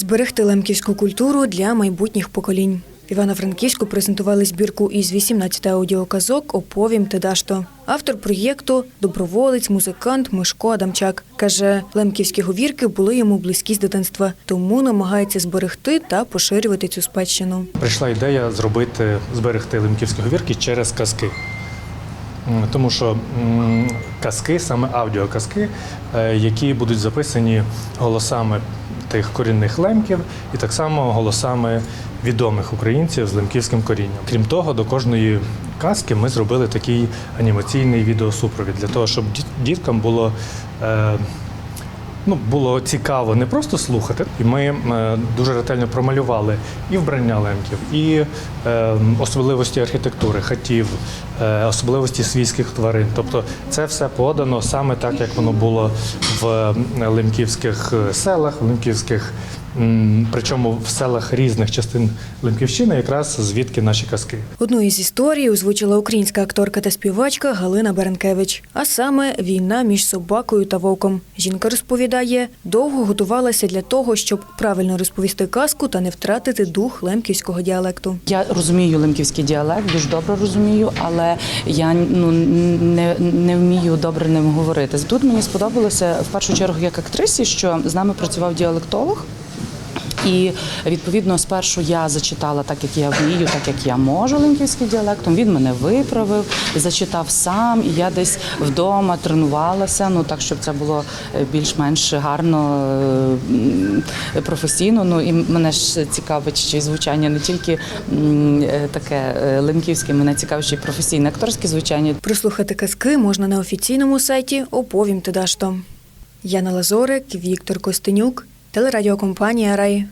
Зберегти лемківську культуру для майбутніх поколінь. Івано-Франківську презентували збірку із 18 аудіоказок «Оповім Тедашто». Автор проєкту – доброволець, музикант Мишко Адамчак. Каже, лемківські говірки були йому близькі з дитинства, тому намагається зберегти та поширювати цю спадщину. Прийшла ідея зробити зберегти лемківські говірки через казки. Тому що казки, саме аудіоказки, е, які будуть записані голосами тих корінних лемків і так само голосами відомих українців з лемківським корінням. Крім того, до кожної казки ми зробили такий анімаційний відеосупровід для того, щоб діткам було. Ну, було цікаво не просто слухати, і ми е, дуже ретельно промалювали і вбрання лемків, і е, особливості архітектури, хатів, е, особливості свійських тварин. Тобто це все подано саме так, як воно було в е, лемківських е, селах, в лемківських, причому в селах різних частин Лемківщини, якраз звідки наші казки. Одну із історій озвучила українська акторка та співачка Галина Беренкевич. А саме війна між собакою та вовком. Жінка розповідає, довго готувалася для того, щоб правильно розповісти казку та не втратити дух лемківського діалекту. Я розумію лемківський діалект, дуже добре розумію, але я ну не, не вмію добре ним говорити. Тут мені сподобалося в першу чергу як актрисі, що з нами працював діалектолог. І відповідно спершу я зачитала так, як я вмію, так як я можу лемківським діалектом. Він мене виправив, зачитав сам, і я десь вдома тренувалася. Ну так, щоб це було е, більш-менш гарно е, професійно. Ну і мене ж цікавить ще звучання не тільки е, таке е, мене цікавить ще й професійне акторське звучання. Прослухати казки можна на офіційному сайті «Оповім Тедашто». Яна Лазорик, Віктор Костенюк, телерадіокомпанія Рай.